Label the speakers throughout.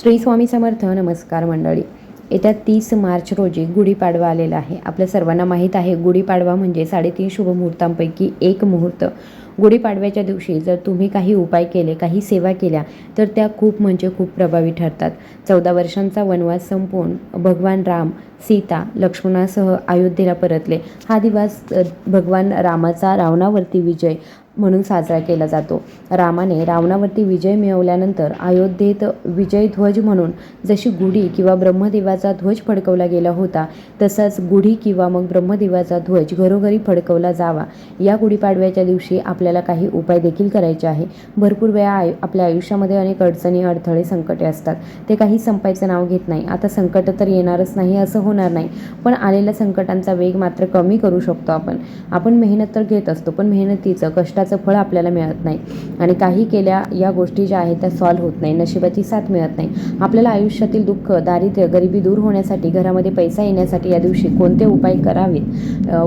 Speaker 1: श्री स्वामी समर्थ नमस्कार मंडळी. येत्या तीस मार्च रोजी गुढीपाडवा आलेला आहे. आपल्या सर्वांना माहीत आहे गुढीपाडवा म्हणजे साडेतीन शुभ मुहूर्तांपैकी एक मुहूर्त. गुढीपाडव्याच्या दिवशी जर तुम्ही काही उपाय केले काही सेवा केल्या तर त्या खूप म्हणजे खूप प्रभावी ठरतात. चौदा वर्षांचा वनवास संपवून भगवान राम सीता लक्ष्मणासह अयोध्येला परतले. हा दिवस भगवान रामाचा रावणावरती विजय म्हणून साजरा केला जातो. रामाने रावणावरती विजय मिळवल्यानंतर अयोध्येत विजय ध्वज म्हणून जशी गुढी किंवा ब्रह्मदेवाचा ध्वज फडकवला गेला होता तसाच गुढी किंवा मग ब्रह्मदेवाचा ध्वज घरोघरी फडकवला जावा. या गुढीपाडव्याच्या दिवशी आपल्याला काही उपाय देखील करायचे आहे. भरपूर वेळा आयु आपल्या आयुष्यामध्ये अनेक अडचणी अडथळे संकटे असतात. ते काही संपायचं नाव घेत नाही. आता संकट तर येणारच नाही असं होणार नाही. पण आलेल्या संकटांचा वेग मात्र कमी करू शकतो आपण. आपण मेहनत तर घेत असतो पण मेहनतीचं कष्ट कष्टाचं फळ आपल्याला मिळत नाही. आणि काही केल्या या गोष्टी ज्या आहेत त्या सॉल्व्ह होत नाही नशिबाची साथ मिळत नाही. आपल्याला आयुष्यातील दुःख दारिद्र्य गरिबी दूर होण्यासाठी घरामध्ये पैसा येण्यासाठी या दिवशी कोणते उपाय करावेत?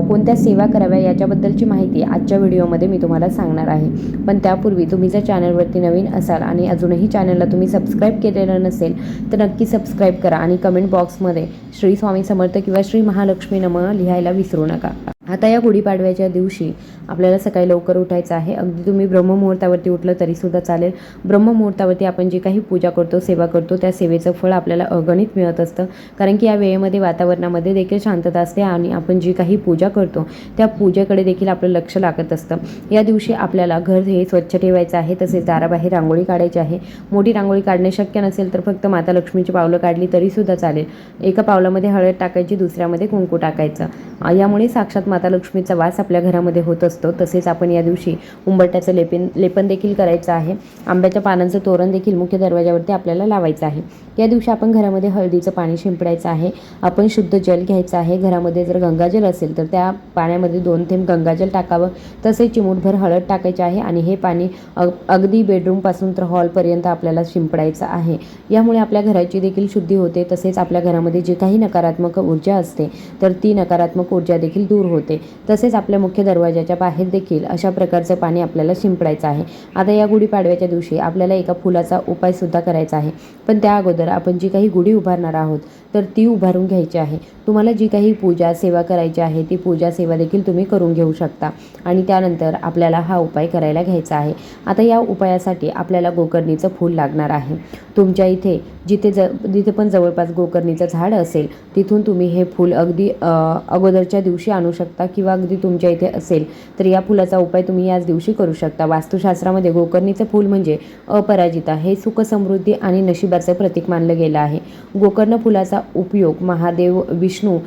Speaker 1: कोणत्या सेवा कराव्या याच्याबद्दलची माहिती आजच्या व्हिडिओमध्ये मी तुम्हाला सांगणार आहे. पण त्यापूर्वी तुम्ही जर चॅनलवरती नवीन असाल आणि अजूनही चॅनलला तुम्ही सबस्क्राईब केलेलं नसेल तर नक्की सबस्क्राईब करा आणि कमेंट बॉक्समध्ये श्री स्वामी समर्थ किंवा श्री महालक्ष्मी नमः लिहायला विसरू नका. आता या गुढीपाडव्याच्या दिवशी आपल्याला सकाळी लवकर उठायचं आहे. अगदी तुम्ही ब्रह्ममुहूर्तावरती उठलं तरीसुद्धा चालेल. ब्रह्ममुहूर्तावरती आपण जी काही पूजा करतो सेवा करतो त्या सेवेचं फळ आपल्याला अगणित मिळत असतं. कारण की या वेळेमध्ये वातावरणामध्ये देखील शांतता असते आणि आपण जी काही पूजा करतो त्या पूजेकडे देखील आपलं लक्ष लागत असतं. या दिवशी आपल्याला घर हे स्वच्छ ठेवायचं आहे तसेच दाराबाहेर रांगोळी काढायची आहे. मोठी रांगोळी काढणे शक्य नसेल तर फक्त माता लक्ष्मीची पावलं काढली तरीसुद्धा चालेल. एका पावलामध्ये हळद टाकायची दुसऱ्यामध्ये कुंकू टाकायचं. यामुळे साक्षात माता लक्ष्मीचा वास आपल्या घरामध्ये होत असतो. तसेच आपण या दिवशी उंबरट्याचं लेपन लेपन देखील करायचं आहे. आंब्याच्या पानांचं तोरण देखील मुख्य दरवाजावरती आपल्याला लावायचं आहे. या दिवशी आपण घरामध्ये हळदीचं पाणी शिंपडायचं आहे. आपण शुद्ध जल घ्यायचं आहे. घरामध्ये जर गंगाजल असेल तर त्या पाण्यामध्ये दोन थेंब गंगाजल टाकावं. तसेच चिमूटभर हळद टाकायचे आहे आणि हे पाणी अग अगदी बेडरूमपासून तर हॉलपर्यंत आपल्याला शिंपडायचं आहे. यामुळे आपल्या घराची देखील शुद्धी होते. तसेच आपल्या घरामध्ये जे काही नकारात्मक ऊर्जा असते तर ती नकारात्मक ऊर्जा देखील दूर होते. तसेच आपल्या मुख्य दरवाजाच्या बाहेर देखील अशा प्रकारचं पाणी आपल्याला शिंपडायचं आहे. आता या गुढीपाडव्याच्या दिवशी आपल्याला एका फुलाचा उपायसुद्धा करायचा आहे. पण त्या अगोदर आपण जी काही गुढी उभारणार आहोत तर ती उभारून घ्यायची आहे. तुम्हाला जी काही पूजा सेवा करायची आहे ती पूजा सेवा देखील तुम्ही करून घेऊ शकता. आणि त्यानंतर आपल्याला हा उपाय करायला घ्यायचा आहे. आता या उपायासाठी आपल्याला गोकर्णीचं फूल लागणार आहे. तुमच्या इथे जिथे ज जिथे पण जवळपास गोकर्णीचं झाड असेल तिथून तुम्ही हे फूल अगदी अगोदरच्या दिवशी आणू शकता. किंवा अगदी तुमच्या इथे असेल तर या फुलाचा उपाय तुम्ही याच दिवशी करू शकता. वास्तुशास्त्रामध्ये गोकर्णीचं फूल म्हणजे अपराजिता. हे सुख समृद्धी आणि नशिबाचं प्रतीक मानलं गेलं आहे. गोकर्ण फुलाचा उपयोग महादेव विष्णू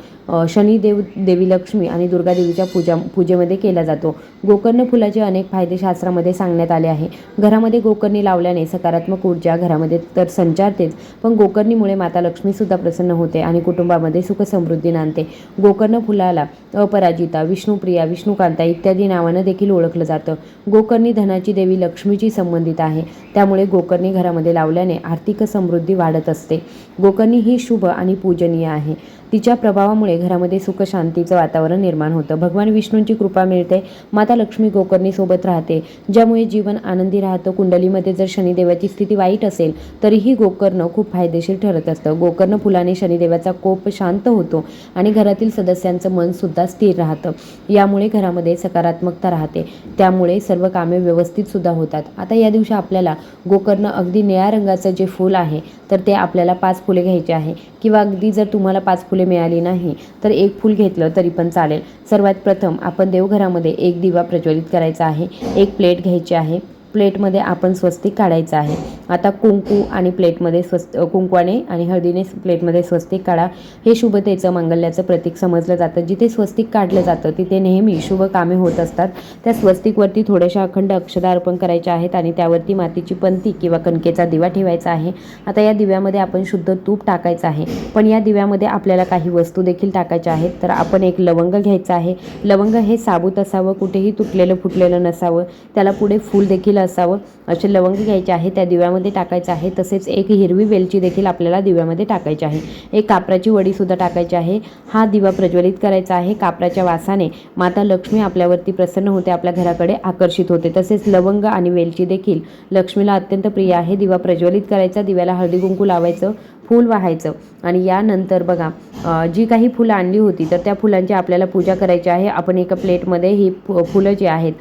Speaker 1: शनिदेव देवी लक्ष्मी आणि दुर्गादेवीच्या पूजा पूजेमध्ये केला जातो. गोकर्ण फुलाचे अनेक फायदे शास्त्रामध्ये सांगण्यात आले आहे. घरामध्ये गोकर्णी लावल्याने सकारात्मक ऊर्जा घरामध्ये तर संचारतेच पण गोकर्णीमुळे माता लक्ष्मीसुद्धा प्रसन्न होते आणि कुटुंबामध्ये सुखसमृद्धी नांदते. गोकर्ण फुलाला अपराजिता विष्णुप्रिया विष्णुकांता इत्यादी नावानं देखील ओळखलं जातं. गोकर्णी धनाची देवी लक्ष्मीची संबंधित आहे. त्यामुळे गोकर्णी घरामध्ये लावल्याने आर्थिक समृद्धी वाढत असते. गोकर्णी ही शुभ आणि पूजनीय आहे. तिच्या प्रभावामुळे घरामध्ये सुखशांतीचं वातावरण निर्माण होतं. भगवान विष्णूंची कृपा मिळते माता लक्ष्मी गोकर्णी सोबत राहते. ज्यामुळे जीवन आनंदी राहतं. कुंडलीमध्ये जर शनिदेवाची स्थिती वाईट असेल तरीही गोकर्ण खूप फायदेशीर ठरत असतं. गोकर्ण फुलाने शनिदेवाचा कोप शांत होतो आणि घरातील सदस्यांचं मन सुद्धा स्थिर राहतं. यामुळे घरामध्ये सकारात्मकता राहते. त्यामुळे सर्व कामे व्यवस्थित सुद्धा होतात. आता या दिवशी आपल्याला गोकर्ण अगदी निळ्या रंगाचं जे फूल आहे तर ते आपल्याला पाच फुले घ्यायचे आहे. किंवा अगदी जर तुम्हाला पाच फुले मिळाली नाही. तर एक फूल घेतलं तरी पण चालेल. सर्वात प्रथम आपण देवघरामध्ये एक दिवा प्रज्वलित करायचा आहे. एक प्लेट घ्यायची आहे. प्लेटमध्ये आपण स्वस्तिक काढायचं आहे. आता कुंकू आणि प्लेटमध्ये स्वस्त कुंकवाने आणि हळदीने प्लेटमध्ये स्वस्तिक काढा. हे शुभतेचं मंगल्याचं प्रतीक समजलं जातं. जिथे स्वस्तिक काढलं जातं तिथे नेहमी शुभ कामे होत असतात. त्या स्वस्तिकवरती थोड्याशा अखंड अक्षदा अर्पण करायच्या आहेत आणि त्यावरती मातीची पंती किंवा कणकेचा दिवा ठेवायचा आहे. आता या दिव्यामध्ये आपण शुद्ध तूप टाकायचं आहे. पण या दिव्यामध्ये आपल्याला काही वस्तू देखील टाकायच्या आहेत. तर आपण एक लवंग घ्यायचं आहे. लवंग हे साबूत असावं कुठेही तुटलेलं फुटलेलं नसावं. त्याला पुढे फूल देखील असावं. असे लवंग घ्यायचे आहे त्या दिव्यामध्ये टाकायचं आहे. तसेच एक हिरवी वेलची देखील आपल्याला दिव्यामध्ये टाकायची आहे. एक कापराची वडीसुद्धा टाकायची आहे. हा दिवा प्रज्वलित करायचा आहे. कापराच्या वासाने माता लक्ष्मी आपल्यावरती प्रसन्न होते आपल्या घराकडे आकर्षित होते. तसेच लवंग आणि वेलची देखील लक्ष्मीला अत्यंत प्रिय आहे. दिवा प्रज्वलित करायचा दिव्याला हळदी कुंकू लावायचं फूल वाहायचं. आणि यानंतर बघा जी काही फुलं आणली होती तर त्या फुलांची आपल्याला पूजा करायची आहे. आपण एका प्लेटमध्ये ही फु- फुलं जी आहेत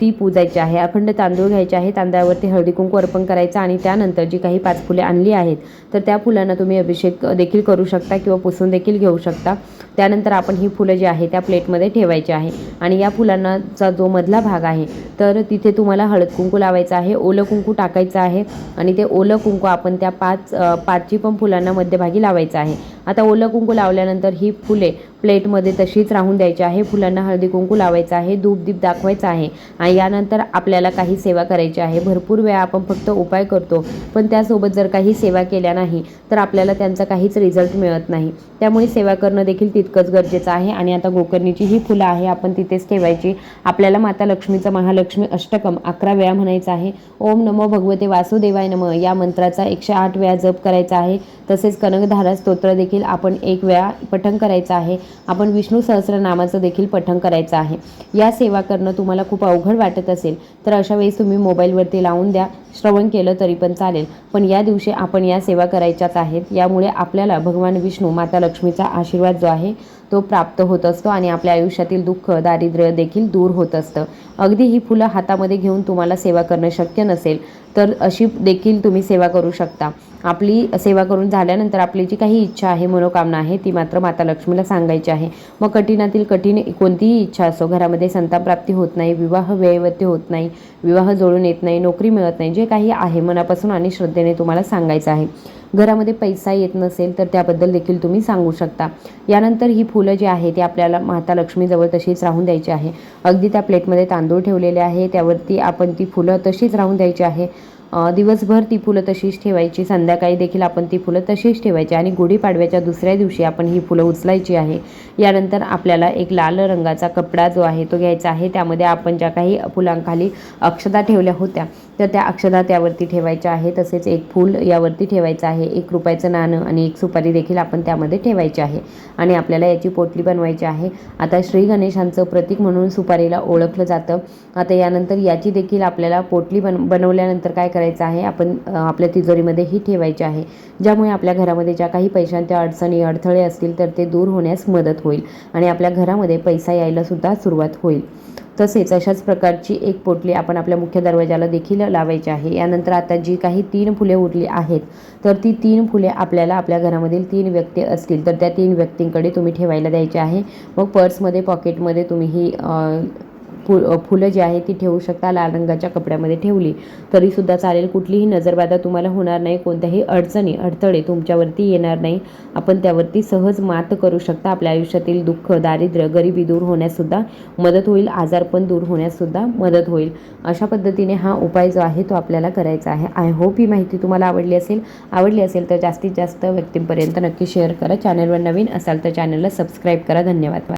Speaker 1: ती पूजायची आहे. अखंड तांदूळ घ्यायचे आहे. तांदळावरती हळदी कुंकू अर्पण करायचं आणि त्यानंतर जी काही पाच फुले आणली आहेत तर त्या फुलांना तुम्ही अभिषेक देखील करू शकता किंवा पुसून देखील घेऊ शकता. त्यानंतर आपण ही फुलं जी आहे त्या प्लेटमध्ये ठेवायची आहे. आणि या फुलांनाचा जो मधला भाग आहे तर तिथे तुम्हाला हळद कुंकू लावायचा आहे ओलं कुंकू टाकायचं आहे आणि ते ओलं कुंकू आपण त्या पाच पाचची पण फुलांना मध्यभागी लावायचं आहे. आता ओलं कुंकू लावल्यानंतर ही फुले प्लेटमध्ये तशीच राहून द्यायची आहे. फुलांना हळदी कुंकू लावायचं आहे. धूप दीप दाखवायचं आहे. आणि यानंतर आपल्याला काही सेवा करायची आहे. भरपूर वेळा आपण फक्त उपाय करतो. पण त्यासोबत जर काही सेवा केल्या नाही तर आपल्याला त्यांचा काहीच रिझल्ट मिळत नाही. त्यामुळे सेवा करणं देखील तितकंच गरजेचं आहे. आणि आता गोकर्णीची ही फुलं आहे. आपण तिथेच ठेवायची. आपल्याला माता लक्ष्मीचं महालक्ष्मी अष्टकम अकरा वेळा म्हणायचं आहे. ओम नमो भगवते वासुदेवाय नम. या मंत्राचा एकशे आठ वेळा जप करायचा आहे. तसेच कनकधारा स्तोत्र देखील आपण एक वेळा पठण करायचं आहे. आपण विष्णू सहस्रनामाचं देखील पठण करायचं आहे. या सेवा करणं तुम्हाला खूप अवघड वाटत असेल तर अशा वेळेस तुम्ही मोबाईलवरती लावून द्या श्रवण केलं तरी पण चालेल. पण या दिवशी आपण या सेवा करायच्याच आहेत. यामुळे आपल्याला भगवान विष्णू माता लक्ष्मीचा आशीर्वाद जो आहे तो प्राप्त होत असतो आणि आपल्या आयुष्यातील दुःख दारिद्र्य देखील दूर होत असतं. अगदी ही फुलं हातामध्ये घेऊन तुम्हाला सेवा करणं शक्य नसेल तर अशी देखील तुम्ही सेवा करू शकता. आपली सेवा करून झाल्यानंतर आपली जी काही इच्छा आहे मनोकामना आहे ती मात्र माता लक्ष्मीला सांगायची आहे. मग कठीणातील कठीण कोणतीही इच्छा असो घरामध्ये संताप्राप्ती होत नाही विवाह वेळेवरती होत नाही विवाह जोडून येत नाही नोकरी मिळत नाही जे काही आहे मनापासून आणि श्रद्धेने तुम्हाला सांगायचं आहे. घरामध्ये पैसा येत नसेल तर त्याबद्दल देखील तुम्ही सांगू शकता. यानंतर ही फुलं जी आहे ती आपल्याला माता लक्ष्मीजवळ तशीच राहून द्यायची आहे. अगदी त्या प्लेटमध्ये तांदूळ ठेवलेले आहे त्यावरती आपण ती फुलं तशीच राहून द्यायची आहे. दिवसभर ती फुलं तशीच ठेवायची. संध्याकाळी देखील आपण ती फुलं तशीच ठेवायची आणि गुढीपाडव्याच्या दुसऱ्या दिवशी आपण ही फुलं उचलायची आहे. यानंतर आपल्याला एक लाल रंगाचा कपडा जो आहे तो घ्यायचा आहे. त्यामध्ये आपण ज्या काही फुलांखाली अक्षता ठेवल्या होत्या तर त्या अक्षदा त्यावरती ठेवायच्या आहे तसेच एक फूल यावरती ठेवायचं आहे. एक रुपयाचं नाणं आणि एक सुपारी देखील आपण त्यामध्ये ठेवायची आहे. आणि आपल्याला याची पोटली बनवायची आहे. आता श्री गणेशांचं प्रतीक म्हणून सुपारीला ओळखलं जातं. आता यानंतर याची देखील आपल्याला पोटली बन बनवल्यानंतर काय करायचं आहे? आपण आपल्या तिजोरीमध्ये ही ठेवायची आहे. ज्यामुळे आपल्या घरामध्ये ज्या काही पैशांच्या अडचणी अडथळे असतील तर ते दूर होण्यास मदत होईल आणि आपल्या घरामध्ये पैसा यायलासुद्धा सुरुवात होईल. तसेच अशाच प्रकारची एक पोटली आपण आपल्या मुख्य दरवाजाला देखील लावायची आहे. यानंतर आता जी काही तीन फुले उरली आहेत तर ती तीन फुले आपल्याला आपल्या घरामधील तीन व्यक्ती असतील तर त्या तीन व्यक्तींकडे तुम्ही ठेवायला द्यायची आहे. मग पर्समध्ये पॉकेटमध्ये तुम्ही ही फु फुलं जी आहे ती ठेवू शकता लाल रंगाच्या कपड्यामध्ये ठेवली. तरीसुद्धा चालेल कुठलीही नजरबाधा तुम्हाला होणार नाही कोणत्याही अडचणी अडथळे तुमच्यावरती येणार नाही. आपण त्यावरती सहज मात करू शकता. आपल्या आयुष्यातील दुःख दारिद्र्य गरिबी दूर होण्याससुद्धा मदत होईल. आजारपण दूर होण्याससुद्धा मदत होईल. अशा पद्धतीने हा उपाय जो आहे तो आपल्याला करायचा आहे. आय होप ही माहिती तुम्हाला आवडली असेल. आवडली असेल तर जास्तीत जास्त व्यक्तींपर्यंत नक्की शेअर करा. चॅनलवर नवीन असाल तर चॅनलला सबस्क्राईब करा. धन्यवाद.